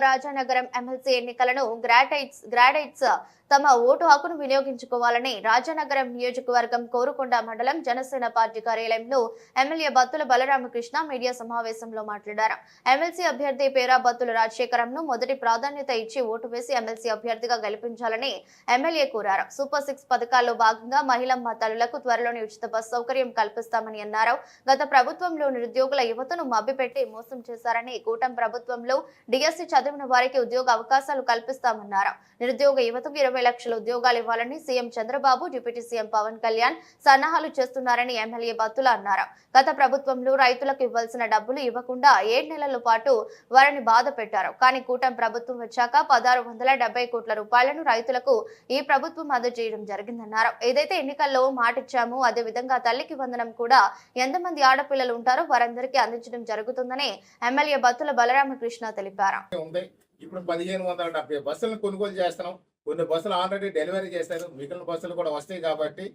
Rajanagaram MLC ఎన్నికలను గ్రాడైట్స్ గ్రాడైట్స్ తమ vote హక్కును వినియోగించుకోవాలని రాజానగరం నియోజకవర్గం కోరుకొండ మండలం జనసేన పార్టీ కార్యాలయంలో ఎమ్మెల్యే బత్తుల బలరామకృష్ణ మీడియా సమావేశంలో మాట్లాడారు. ఎమ్మెల్సీ అభ్యర్థి పేరా బత్తుల రాజశేఖరంను మొదటి ప్రాధాన్యత ఇచ్చి ఓటు వేసి ఎమ్మెల్సీ అభ్యర్థిగా గెలిపించాలని ఎమ్మెల్యే కోరారు. సూపర్ సిక్స్ పథకాల్లో భాగంగా మహిళమ్మ తల్లులకు త్వరలోనే ఉచిత బస్ సౌకర్యం కల్పిస్తామని అన్నారు. గత ప్రభుత్వంలో నిరుద్యోగుల యువతను మభ్యపెట్టి మోసం చేశారని కూటమి ప్రభుత్వంలో డిఎస్సి చదివిన వారికి ఉద్యోగ అవకాశాలు కల్పిస్తామన్నారు. నిరుద్యోగ యువతకు ఇరవై లక్షల ఉద్యోగాలు ఇవ్వాలని CM Chandrababu deputy CM Pawan Kalyan సన్నాహాలు చేస్తున్నారని ఎమ్మెల్యే బత్తుల అన్నారు. గత ప్రభుత్వంలో రైతులకు ఇవ్వాల్సిన డబ్బులు ఇవ్వకుండా ఏడు నెలల పాటు వారిని బాధ పెట్టారు. కానీ కూటమి ప్రభుత్వం వచ్చాక పదహారు వందల డెబ్బై కోట్ల రూపాయలను రైతులకు ఈ ప్రభుత్వం అందజేయడం జరిగిందన్నారు. ఏదైతే ఎన్నికల్లో మాటిచ్చామో అదే విధంగా తల్లికి వందనం కూడా ఎంతమంది ఆడపిల్లలు ఉంటారో వారందరికీ అందించడం జరుగుతుందని ఎమ్మెల్యే బత్తుల బలరామకృష్ణ తెలిపారు. ఇప్పుడు పదిహేను వందల డెబ్బై బస్సులను కొనుగోలు చేస్తున్నాం. కొన్ని బస్సులు ఆల్రెడీ డెలివరీ చేశారు. మిగిలిన బస్సులు కూడా వస్తాయి కాబట్టి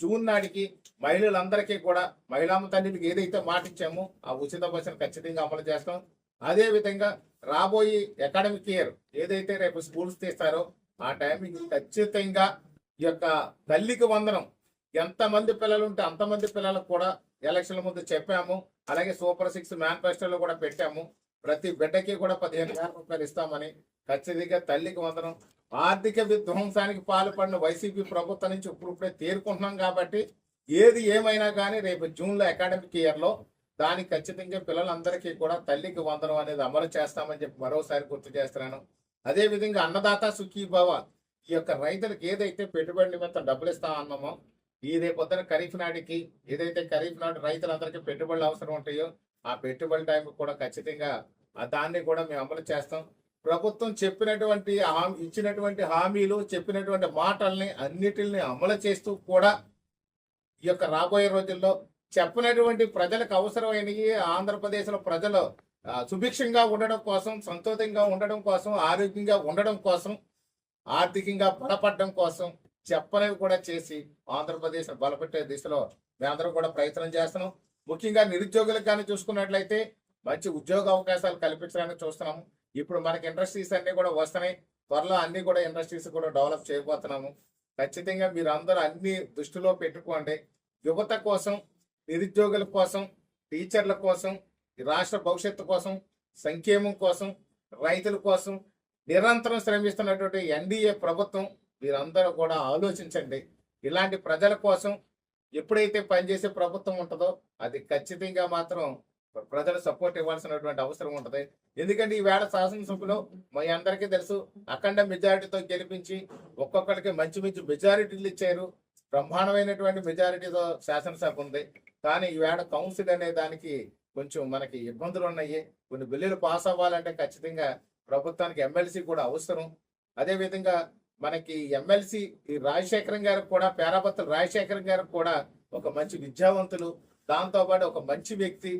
జూన్ నాటికి మహిళలందరికీ కూడా మహిళా తల్లికి ఏదైతే మాటిచ్చామో ఆ ఉచిత బస్సును ఖచ్చితంగా అమలు చేస్తాం. అదేవిధంగా రాబోయే అకాడమిక్ ఇయర్ ఏదైతే రేపు స్కూల్స్ తీస్తారో ఆ టైంకి ఖచ్చితంగా ఈ యొక్క తల్లికి వందనం. ఎంతమంది పిల్లలు ఉంటే అంతమంది పిల్లలకు కూడా ఎలక్షన్ల ముందు చెప్పాము. అలాగే సూపర్ సిక్స్ మేనిఫెస్టోలో కూడా పెట్టాము. ప్రతి బిడ్డకి కూడా పదిహేను వేల రూపాయలు ఇస్తామని ఖచ్చితంగా తల్లికి వందనం. ఆర్థిక విధ్వంసానికి పాల్పడిన వైసీపీ ప్రభుత్వం నుంచి ఇప్పుడిప్పుడే తేరుకుంటున్నాం కాబట్టి ఏది ఏమైనా కానీ రేపు జూన్లో అకాడమిక్ ఇయర్లో దానికి ఖచ్చితంగా పిల్లలందరికీ కూడా తల్లికి వందనం అనేది అమలు చేస్తామని చెప్పి మరోసారి గుర్తు చేస్తున్నాను. అదే విధంగా అన్నదాత సుఖీభావ ఈ యొక్క రైతులకు ఏదైతే పెట్టుబడి నిమిత్తం డబ్బులు ఇస్తా అన్నామో ఈ రేపొద్దున ఖరీఫ్ నాటికి ఏదైతే ఖరీఫ్ నాటి రైతులందరికీ పెట్టుబడులు అవసరం ఉంటాయో ఆ పెట్టుబడి టైం కూడా ఖచ్చితంగా దాన్ని కూడా మేము అమలు చేస్తాం. ప్రభుత్వం చెప్పినటువంటి హామీ ఇచ్చినటువంటి హామీలు చెప్పినటువంటి మాటల్ని అన్నిటిని అమలు చేస్తూ కూడా ఈ యొక్క రాబోయే రోజుల్లో చెప్పినటువంటి ప్రజలకు అవసరమైనవి ఆంధ్రప్రదేశ్లో ప్రజలు సుభిక్షంగా ఉండడం కోసం సంతోషంగా ఉండడం కోసం ఆరోగ్యంగా ఉండడం కోసం ఆర్థికంగా బలపడడం కోసం చెప్పనివి కూడా చేసి ఆంధ్రప్రదేశ్ బలపెట్టే దిశలో మేమందరం కూడా ప్రయత్నం చేస్తున్నాం. ముఖ్యంగా నిరుద్యోగులకు కానీ చూసుకున్నట్లయితే మంచి ఉద్యోగ అవకాశాలు కల్పించడానికి చూస్తున్నాము. ఇప్పుడు మనకి ఇండస్ట్రీస్ అన్నీ కూడా వస్తున్నాయి. త్వరలో అన్ని కూడా ఇండస్ట్రీస్ కూడా డెవలప్ చేయబోతున్నాము. ఖచ్చితంగా మీరు అందరూ అన్ని దృష్టిలో పెట్టుకోండి. యువత కోసం నిరుద్యోగుల కోసం టీచర్ల కోసం రాష్ట్ర భవిష్యత్తు కోసం సంక్షేమం కోసం రైతుల కోసం నిరంతరం శ్రమిస్తున్నటువంటి ఎన్డీఏ ప్రభుత్వం మీరందరూ కూడా ఆలోచించండి. ఇలాంటి ప్రజల కోసం ఎప్పుడైతే పనిచేసే ప్రభుత్వం ఉంటుందో అది ఖచ్చితంగా మాత్రం ప్రజలు సపోర్ట్ ఇవ్వాల్సినటువంటి అవసరం ఉంటుంది. ఎందుకంటే ఈవేళ శాసనసభలో మీ అందరికీ తెలుసు అఖండ మెజారిటీతో గెలిపించి ఒక్కొక్కరికి మంచి మంచి మెజారిటీలు ఇచ్చారు. బ్రహ్మాండమైనటువంటి మెజారిటీతో శాసనసభ ఉంది. కానీ ఈవేళ కౌన్సిల్ అనే దానికి కొంచెం మనకి ఇబ్బందులు ఉన్నాయి. కొన్ని బిల్లులు పాస్ అవ్వాలంటే ఖచ్చితంగా ప్రభుత్వానికి ఎమ్మెల్సీ కూడా అవసరం. అదేవిధంగా మనకి ఎమ్మెల్సీ ఈ రాజశేఖరం గారికి కూడా పేరాపత్రులు రాజశేఖరం గారికి కూడా ఒక మంచి విద్యావంతులు. దాంతోపాటు ఒక మంచి వ్యక్తి.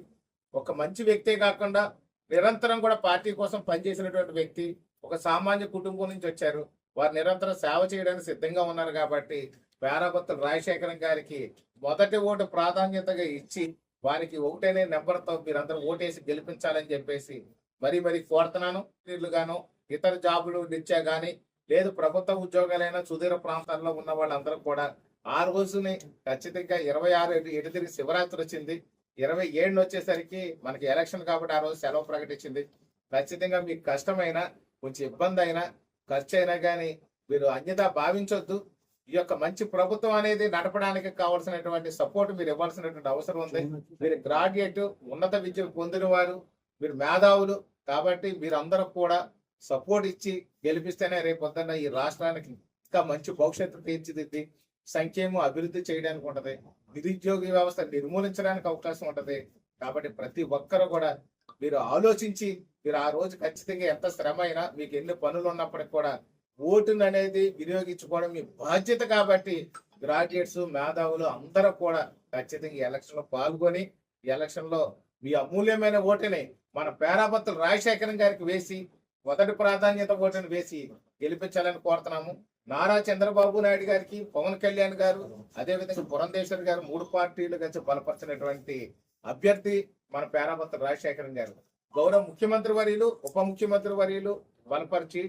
ఒక మంచి వ్యక్తే కాకుండా నిరంతరం కూడా పార్టీ కోసం పనిచేసినటువంటి వ్యక్తి. ఒక సామాన్య కుటుంబం నుంచి వచ్చారు. వారు నిరంతరం సేవ చేయడానికి సిద్ధంగా ఉన్నారు కాబట్టి పేరాపత్రులు రాజశేఖరం గారికి మొదటి ఓటు ప్రాధాన్యతగా ఇచ్చి వారికి ఒకటేనే నెంబర్తో మీరందరూ ఓటేసి గెలిపించాలని చెప్పేసి మరి మరీ కోరుతున్నాను. గాను ఇతర జాబులు నిచ్చా కానీ లేదు ప్రభుత్వ ఉద్యోగాలైనా సుదూర ప్రాంతాల్లో ఉన్న వాళ్ళందరూ కూడా ఆ రోజుని ఖచ్చితంగా ఇరవై ఆరు ఎటు తిరిగి శివరాత్రి వచ్చింది. ఇరవై ఏడుని వచ్చేసరికి మనకి ఎలక్షన్ కాబట్టి ఆ రోజు సెలవు ప్రకటించింది. ఖచ్చితంగా మీకు కష్టమైన కొంచెం ఇబ్బంది అయినా ఖర్చు అయినా కానీ మీరు అన్యత భావించొద్దు. ఈ యొక్క మంచి ప్రభుత్వం అనేది నడపడానికి కావాల్సినటువంటి సపోర్ట్ మీరు ఇవ్వాల్సినటువంటి అవసరం ఉంది. మీరు గ్రాడ్యుయేట్ ఉన్నత విద్య పొందిన వారు మీరు మేధావులు కాబట్టి మీరందరూ కూడా సపోర్ట్ ఇచ్చి గెలిపిస్తేనే రేపు పొద్దున్న ఈ రాష్ట్రానికి ఇంకా మంచి భవిష్యత్తు తీర్చిదిద్ది సంక్షేమం అభివృద్ధి చేయడానికి ఉంటది నిరుద్యోగ వ్యవస్థ నిర్మూలించడానికి అవకాశం ఉంటది. కాబట్టి ప్రతి ఒక్కరు కూడా మీరు ఆలోచించి మీరు ఆ రోజు ఖచ్చితంగా ఎంత శ్రమ అయినా మీకు ఎన్ని పనులు ఉన్నప్పటికి కూడా ఓటును అనేది వినియోగించుకోవడం మీ బాధ్యత కాబట్టి గ్రాడ్యుయేట్స్ మేధావులు అందరూ కూడా ఖచ్చితంగా ఈ ఎలక్షన్లో పాల్గొని ఈ ఎలక్షన్లో మీ అమూల్యమైన ఓటుని మన పేరాపత్రులు రాజశేఖరం గారికి వేసి మొదటి ప్రాధాన్యత ఓటును వేసి గెలిపించాలని కోరుతున్నాము. నారా చంద్రబాబు నాయుడు గారికి పవన్ కళ్యాణ్ గారు అదే విధంగా పురంధేశ్వర్ గారు మూడు పార్టీలు కలిసి బలపరిచినటువంటి అభ్యర్థి మన పేరాభర్త రాజశేఖరన్ గారు. గౌరవ ముఖ్యమంత్రి వర్యులు ఉప ముఖ్యమంత్రి వర్యులు బలపరిచి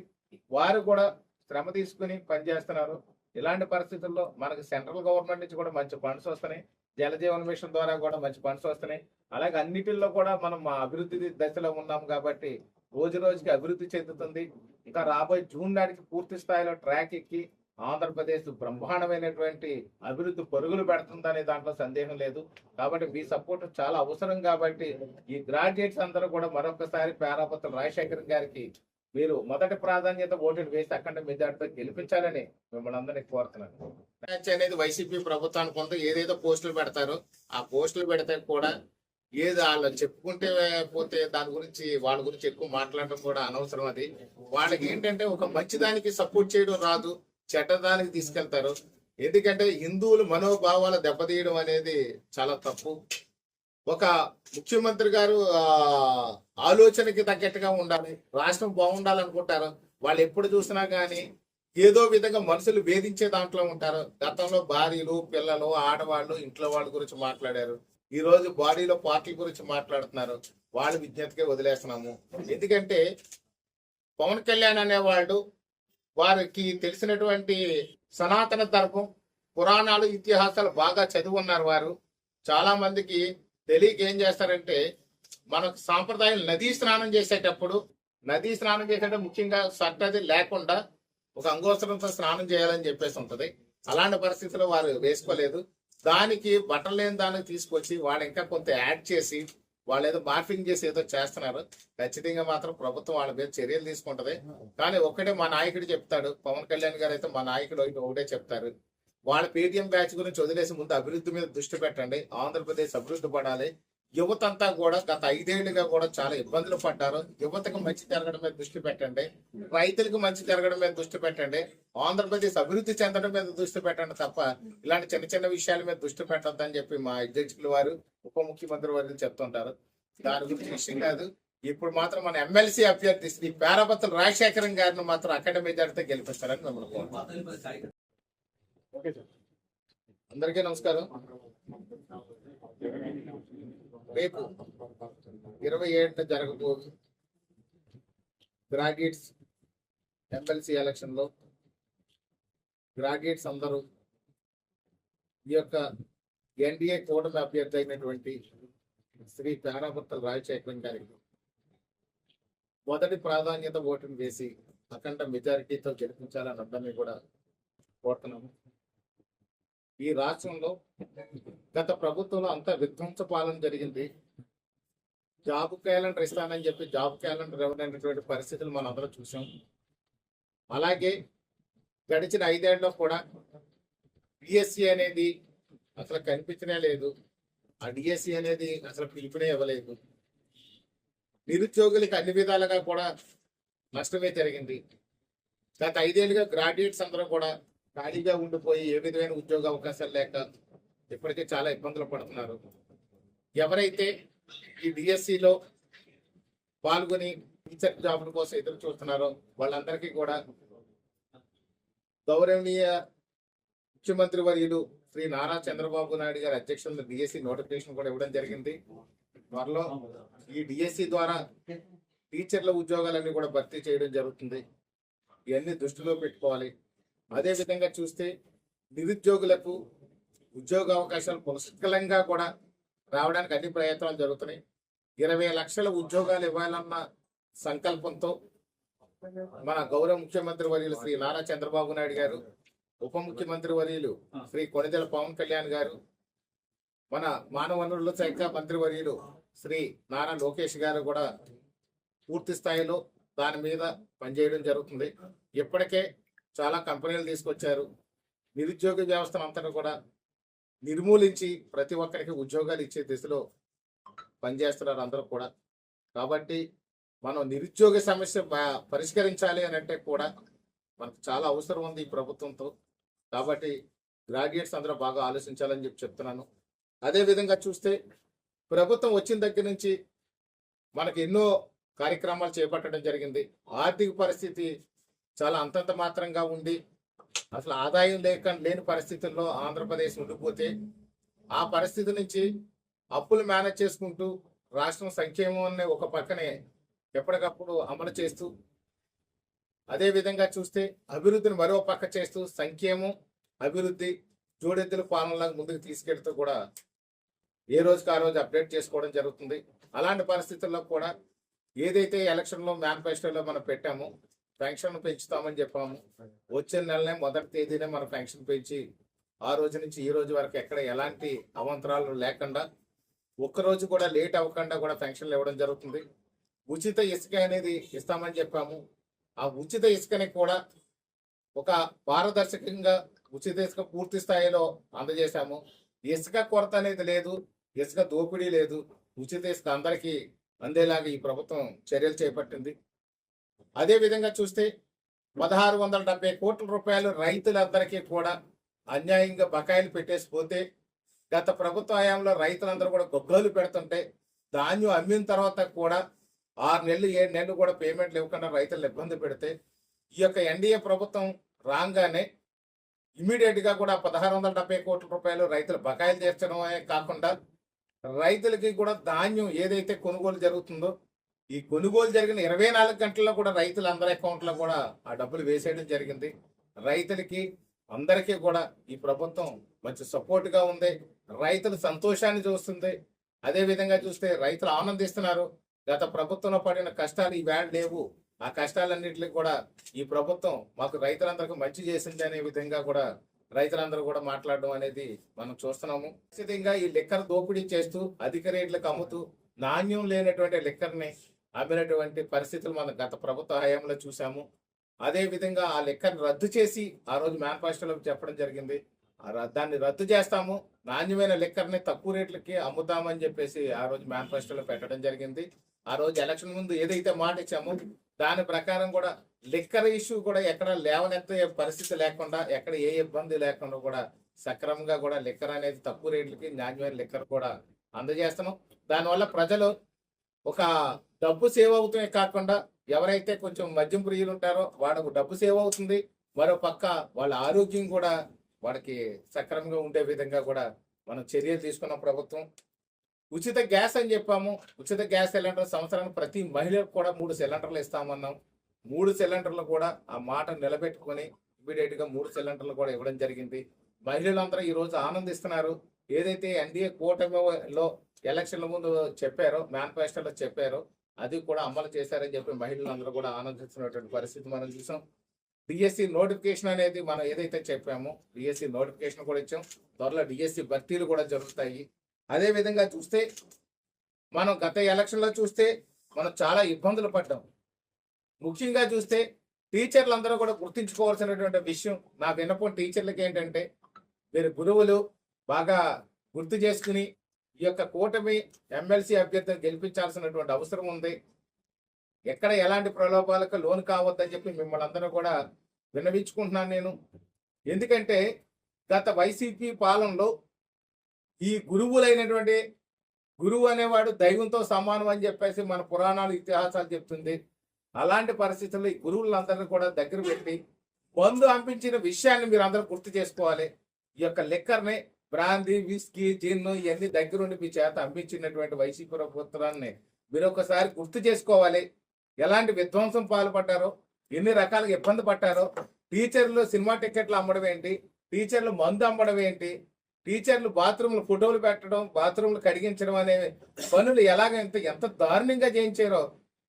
వారు కూడా శ్రమ తీసుకుని పనిచేస్తున్నారు. ఇలాంటి పరిస్థితుల్లో మనకి సెంట్రల్ గవర్నమెంట్ నుంచి కూడా మంచి ఫండ్స్ వస్తున్నాయి. జలజీవన్ మిషన్ ద్వారా కూడా మంచి ఫండ్స్ వస్తున్నాయి. అలాగే అన్నిటిల్లో కూడా మనం అభివృద్ధి దశలో ఉన్నాం కాబట్టి రోజు రోజుకి అభివృద్ధి చెందుతుంది. ఇంకా రాబోయే జూన్ నాటికి పూర్తి స్థాయిలో ట్రాక్ ఎక్కి ఆంధ్రప్రదేశ్ బ్రహ్మాండమైనటువంటి అభివృద్ధి పరుగులు పెడుతుందనే దాంట్లో సందేహం లేదు. కాబట్టి మీ సపోర్ట్ చాలా అవసరం కాబట్టి ఈ గ్రాడ్యుయేట్స్ అందరూ కూడా మరొకసారి పేరాపత్ర రాజశేఖర్ గారికి మీరు మొదటి ప్రాధాన్యత ఓటును వేసి అక్కడ మెజార్టీతో గెలిపించాలని మిమ్మల్ని అందరినీ కోరుతున్నాను. అనేది వైసీపీ ప్రభుత్వానికి కొంత ఏదేదో పోస్టులు పెడతారో. ఆ పోస్టులు పెడితే కూడా ఏది వాళ్ళు చెప్పుకుంటే పోతే దాని గురించి వాళ్ళ గురించి ఎక్కువ మాట్లాడడం కూడా అనవసరం అది. వాళ్ళకి ఏంటంటే ఒక మంచిదానికి సపోర్ట్ చేయడం రాదు చెడ్డదానికి తీసుకెళ్తారు. ఎందుకంటే హిందువులు మనోభావాలు దెబ్బతీయడం అనేది చాలా తప్పు. ఒక ముఖ్యమంత్రి గారు ఆలోచనకి తగ్గట్టుగా ఉండాలి రాష్ట్రం బాగుండాలనుకుంటారు. వాళ్ళు ఎప్పుడు చూసినా కానీ ఏదో విధంగా మనుషులు వేధించే దాంట్లో ఉంటారు. గతంలో భార్యలు పిల్లలు ఆడవాళ్ళు ఇంట్లో వాళ్ళ గురించి మాట్లాడారు. ఈ రోజు బాడీలో పార్టీల గురించి మాట్లాడుతున్నారు. వాళ్ళ విజ్ఞతకే వదిలేస్తున్నాము. ఎందుకంటే పవన్ కళ్యాణ్ అనేవాళ్ళు వారికి తెలిసినటువంటి సనాతన ధర్మం పురాణాలు ఇతిహాసాలు బాగా చదివి ఉన్నారు వారు. చాలా మందికి తెలియక ఏం చేస్తారంటే మనకు సాంప్రదాయం నదీ స్నానం చేసేటప్పుడు నదీ స్నానం చేసేటప్పుడు ముఖ్యంగా సట్టది లేకుండా ఒక అంగోత్సరంతో స్నానం చేయాలని చెప్పేసి ఉంటుంది. అలాంటి పరిస్థితుల్లో వారు వేసుకోలేదు. దానికి బట్టలు లేని దానికి తీసుకొచ్చి వాళ్ళు ఇంకా కొంత యాడ్ చేసి వాళ్ళు ఏదో మార్ఫింగ్ చేసి ఏదో చేస్తున్నారు. ఖచ్చితంగా మాత్రం ప్రభుత్వం వాళ్ళ మీద చర్యలు తీసుకుంటది. కానీ ఒక్కటే మా నాయకుడు చెప్తాడు. పవన్ కళ్యాణ్ గారు అయితే మా నాయకుడు ఒకటే చెప్తారు. వాళ్ళ పేటిఎం బ్యాచ్ గురించి వదిలేసి ముందు అభివృద్ధి మీద దృష్టి పెట్టండి. ఆంధ్రప్రదేశ్ అభివృద్ధి పడాలి. యువత అంతా కూడా గత ఐదేళ్ళుగా కూడా చాలా ఇబ్బందులు పడ్డారు. యువతకు మంచి జరగడం మీద దృష్టి పెట్టండి. రైతులకు మంచి జరగడం మీద దృష్టి పెట్టండి. ఆంధ్రప్రదేశ్ అభివృద్ధి చెందడం మీద దృష్టి పెట్టండి తప్ప ఇలాంటి చిన్న చిన్న విషయాల మీద దృష్టి పెట్టొద్దని చెప్పి మా అధ్యక్షులు వారు ఉప ముఖ్యమంత్రి వారు చెప్తుంటారు. దాని గురించి విషయం కాదు. ఇప్పుడు మాత్రం మన ఎమ్మెల్సీ అభ్యర్థి శ్రీ పేరాపత్రుల రాజశేఖరం గారిని మాత్రం అకాడమీ మెజార్టీతో గెలిపిస్తారని మిమ్మల్ని అందరికీ నమస్కారం. రేపు ఇరవై ఏడున జరగబోదు గ్రాడ్యుయేట్స్ ఎమ్మెల్సీ ఎలక్షన్లో గ్రాడ్యుయేట్స్ అందరూ ఈ యొక్క ఎన్డీఏ కూటమి అభ్యర్థి అయినటువంటి శ్రీ పేరాపత్ర రాజశేఖరం గారికి మొదటి ప్రాధాన్యత ఓటును వేసి అఖండ మెజారిటీతో గెలిపించాలని అందరినీ కూడా కోరుతున్నాము. ఈ రాష్ట్రంలో గత ప్రభుత్వంలో అంతా విధ్వంస పాలన జరిగింది. జాబ్ క్యాలెండర్ ఇస్తానని చెప్పి జాబ్ క్యాలెండర్ ఇవ్వనటువంటి పరిస్థితులు మనం అందరం చూసాం. అలాగే గడిచిన ఐదేళ్ళలో కూడా డిఎస్సి అనేది అసలు కనిపించనే లేదు. ఆ డిఎస్సి అనేది అసలు పిలుపునే ఇవ్వలేదు. నిరుద్యోగులకు అన్ని విధాలుగా కూడా నష్టమే జరిగింది. గత ఐదేళ్ళుగా గ్రాడ్యుయేట్స్ అందరూ కూడా ఖాళీగా ఉండిపోయి ఏ విధమైన ఉద్యోగ అవకాశాలు లేక ఇప్పటికే చాలా ఇబ్బందులు పడుతున్నారు. ఎవరైతే ఈ డిఎస్సిలో పాల్గొని టీచర్ జాబుల కోసం ఎదురు చూస్తున్నారో వాళ్ళందరికీ కూడా గౌరవనీయ ముఖ్యమంత్రి వర్యులు శ్రీ నారా చంద్రబాబు నాయుడు గారి అధ్యక్షతన డిఎస్సి నోటిఫికేషన్ కూడా ఇవ్వడం జరిగింది. త్వరలో ఈ డిఎస్సి ద్వారా టీచర్ల ఉద్యోగాలన్నీ కూడా భర్తీ చేయడం జరుగుతుంది. ఇవన్నీ దృష్టిలో పెట్టుకోవాలి. అదే విధంగా చూస్తే నిరుద్యోగులకు ఉద్యోగ అవకాశాలు పుష్కలంగా కూడా రావడానికి అన్ని ప్రయత్నాలు జరుగుతున్నాయి. ఇరవై లక్షల ఉద్యోగాలు ఇవ్వాలన్న సంకల్పంతో మన గౌరవ ముఖ్యమంత్రి వర్యులు శ్రీ నారా చంద్రబాబు నాయుడు గారు ఉప ముఖ్యమంత్రి వర్యులు శ్రీ కొనిదెల పవన్ కళ్యాణ్ గారు మన మానవ వనరుల శాఖ మంత్రి వర్యులు శ్రీ నారా లోకేష్ గారు కూడా పూర్తి స్థాయిలో దాని మీద పనిచేయడం జరుగుతుంది. ఇప్పటికే చాలా కంపెనీలు తీసుకొచ్చారు. నిరుద్యోగ వ్యవస్థను అంతటా కూడా నిర్మూలించి ప్రతి ఒక్కరికి ఉద్యోగాలు ఇచ్చే దిశలో పనిచేస్తున్నారు అందరూ కూడా. కాబట్టి మనం నిరుద్యోగ సమస్య పరిష్కరించాలి అని అంటే కూడా మనకు చాలా అవసరం ఉంది ఈ ప్రభుత్వంతో. కాబట్టి గ్రాడ్యుయేట్స్ అందరూ బాగా ఆలోచించాలని చెప్పి చెప్తున్నాను. అదే విధంగా చూస్తే ప్రభుత్వం వచ్చిన దగ్గర నుంచి మనకి ఎన్నో కార్యక్రమాలు చేపట్టడం జరిగింది. ఆర్థిక పరిస్థితి చాలా అంతంత మాత్రంగా ఉండి అసలు ఆదాయం లేక లేని పరిస్థితుల్లో ఆంధ్రప్రదేశ్ ఉండిపోతే ఆ పరిస్థితి నుంచి అప్పులు మేనేజ్ చేసుకుంటూ రాష్ట్రం సంక్షేమాన్ని ఒక పక్కనే ఎప్పటికప్పుడు అమలు చేస్తూ అదే విధంగా చూస్తే అభివృద్ధిని మరో పక్క చేస్తూ సంక్షేమం అభివృద్ధి జోడెద్దుల పాలనలకు ముందుకు తీసుకెళ్తూ కూడా ఏ రోజుకి ఆ రోజు అప్డేట్ చేసుకోవడం జరుగుతుంది. అలాంటి పరిస్థితుల్లో కూడా ఏదైతే ఎలక్షన్లో మేనిఫెస్టోలో మనం పెట్టామో పెన్షన్ పెంచుతామని చెప్పాము. వచ్చే నెలనే మొదటి తేదీనే మన పెన్షన్ పెంచి ఆ రోజు నుంచి ఈ రోజు వరకు ఎక్కడ ఎలాంటి అవంతరాలు లేకుండా ఒక్క రోజు కూడా లేట్ అవ్వకుండా కూడా పెన్షన్లు ఇవ్వడం జరుగుతుంది. ఉచిత ఇసుక అనేది ఇస్తామని చెప్పాము. ఆ ఉచిత ఇసుకని కూడా ఒక పారదర్శకంగా ఉచిత ఇసుక పూర్తి స్థాయిలో అందజేశాము. ఇసుక కొరత అనేది లేదు ఇసుక దోపిడీ లేదు. ఉచిత ఇసుక అందరికీ అందేలాగా ఈ ప్రభుత్వం చర్యలు చేపట్టింది. అదే విధంగా చూస్తే పదహారు వందల డెబ్బై కోట్ల రూపాయలు రైతులందరికీ కూడా అన్యాయంగా బకాయిలు పెట్టేసి పోతే గత ప్రభుత్వ హయాంలో రైతులందరూ కూడా గొగ్గలు పెడుతుంటే ధాన్యం అమ్మిన తర్వాత కూడా ఆరు నెలలు ఏడు నెలలు కూడా పేమెంట్లు ఇవ్వకుండా రైతులు ఇబ్బంది పెడితే ఈ యొక్క ఎన్డీఏ ప్రభుత్వం రాగానే ఇమీడియట్గా కూడా పదహారు వందల డెబ్బై కోట్ల రూపాయలు రైతులు బకాయిలు తీర్చడమే కాకుండా రైతులకి కూడా ధాన్యం ఏదైతే కొనుగోలు జరుగుతుందో ఈ కొనుగోలు జరిగిన ఇరవై నాలుగు గంటల్లో కూడా రైతుల అందరి అకౌంట్లో కూడా ఆ డబ్బులు వేసేయడం జరిగింది. రైతులకి అందరికీ కూడా ఈ ప్రభుత్వం మంచి సపోర్ట్గా ఉంది. రైతుల సంతోషాన్ని చూస్తుంది. అదే విధంగా చూస్తే రైతులు ఆనందిస్తున్నారు. గత ప్రభుత్వంలో పడిన కష్టాలు ఈవేళ లేవు. ఆ కష్టాలన్నింటికి కూడా ఈ ప్రభుత్వం మాకు రైతులందరికీ మంచి చేసింది అనే విధంగా కూడా రైతులందరూ కూడా మాట్లాడడం అనేది మనం చూస్తున్నాము. ఖచ్చితంగా ఈ లిక్కర్ దోపిడీ చేస్తూ అధిక రేట్లకు అమ్ముతూ నాణ్యం లేనటువంటి లిక్కర్ని అమ్మినటువంటి పరిస్థితులు మనం గత ప్రభుత్వ హయాంలో చూసాము అదేవిధంగా ఆ లెక్కను రద్దు చేసి ఆ రోజు మేనిఫెస్టోలో చెప్పడం జరిగింది. ఆ దాన్ని రద్దు చేస్తాము. నాణ్యమైన లిక్కర్ని తక్కువ రేట్లకి అమ్ముతామని చెప్పేసి ఆ రోజు మేనిఫెస్టోలో పెట్టడం జరిగింది. ఆ రోజు ఎలక్షన్ ముందు ఏదైతే మాట ఇచ్చామో దాని ప్రకారం కూడా లిక్కర్ ఇష్యూ కూడా ఎక్కడ లేవనెత్తే పరిస్థితి లేకుండా ఎక్కడ ఏ ఇబ్బంది లేకుండా కూడా సక్రమంగా కూడా లిక్కర్ అనేది తక్కువ రేట్లకి నాణ్యమైన లిక్కర్ కూడా అందజేస్తున్నాం. దానివల్ల ప్రజలు ఒక డబ్బు సేవ్ అవుతూనే కాకుండా ఎవరైతే కొంచెం మద్యం ప్రియులు ఉంటారో వాళ్ళకు డబ్బు సేవ్ అవుతుంది. మరో పక్క వాళ్ళ ఆరోగ్యం కూడా వాళ్ళకి సక్రమంగా ఉండే విధంగా కూడా మనం చర్యలు తీసుకున్న ప్రభుత్వం. ఉచిత గ్యాస్ అని చెప్పాము. ఉచిత గ్యాస్ సిలిండర్ సంవత్సరానికి ప్రతి మహిళకు కూడా మూడు సిలిండర్లు ఇస్తామన్నాం. మూడు సిలిండర్లు కూడా ఆ మాట నిలబెట్టుకొని ఇమీడియట్గా మూడు సిలిండర్లు కూడా ఇవ్వడం జరిగింది. మహిళలందరూ ఈరోజు ఆనందిస్తున్నారు. ఏదైతే ఎన్డీఏ కూటమిలో ఎలక్షన్ల ముందు చెప్పారు మేనిఫెస్టోలో చెప్పారు. అది కూడా అమలు చేశారని చెప్పి మహిళలందరూ కూడా ఆనందిస్తున్నటువంటి పరిస్థితి మనం చూసాం. డిఎస్సి నోటిఫికేషన్ అనేది మనం ఏదైతే చెప్పామో డిఎస్సి నోటిఫికేషన్ కూడా ఇచ్చాం. త్వరలో డిఎస్సి భర్తీలు కూడా జరుగుతాయి. అదే విధంగా చూస్తే మనం గత ఎలక్షన్లో చూస్తే మనం చాలా ఇబ్బందులు పడ్డాం. ముఖ్యంగా చూస్తే టీచర్లందరూ కూడా గుర్తించుకోవాల్సినటువంటి విషయం నా విన్నపం టీచర్లకి ఏంటంటే మీరు గురువులు బాగా గుర్తు చేసుకుని ఈ యొక్క కూటమి ఎమ్మెల్సీ అభ్యర్థిని గెలిపించాల్సినటువంటి అవసరం ఉంది. ఎక్కడ ఎలాంటి ప్రలోభాలకు లోను కావద్దని చెప్పి మిమ్మల్ని అందరూ కూడా విన్నవించుకుంటున్నాను నేను. ఎందుకంటే గత వైసీపీ పాలనలో ఈ గురువులైనటువంటి గురువు అనేవాడు దైవంతో సమానం అని చెప్పేసి మన పురాణాలు ఇతిహాసాలు చెప్తుంది. అలాంటి పరిస్థితుల్లో ఈ గురువులందరినీ కూడా దగ్గర పెట్టి మందు అంపించిన విషయాన్ని మీరు అందరూ గుర్తు చేసుకోవాలి. ఈ యొక్క లిక్కర్ని బ్రాందీ విస్కీ జిన్ ఇవన్నీ దగ్గరుండి మీ చేత అంపించినటువంటి వైసీపీ ప్రభుత్వాన్ని మీరు ఒకసారి గుర్తు చేసుకోవాలి. ఎలాంటి విధ్వంసం పాల్పడ్డారో ఎన్ని రకాలుగా ఇబ్బంది పడ్డారో టీచర్లు సినిమా టికెట్లు అమ్మడం ఏంటి టీచర్లు మందు అమ్మడం ఏంటి టీచర్లు బాత్రూమ్లు ఫోటోలు పెట్టడం బాత్రూమ్లు కడిగించడం అనే పనులు ఎలాగ ఎంత ఎంత దారుణంగా చేయించారో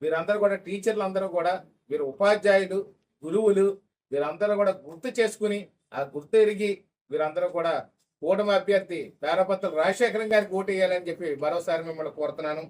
మీరందరూ కూడా టీచర్లు అందరూ కూడా మీరు ఉపాధ్యాయులు గురువులు వీరందరూ కూడా గుర్తు చేసుకుని ఆ గుర్తు ఎరిగి వీరందరూ కూడా కూటమి అభ్యర్థి పేరపత్రులు రాజశేఖరం గారికి ఓటు వేయాలని చెప్పి మరోసారి మిమ్మల్ని కోరుతున్నాను.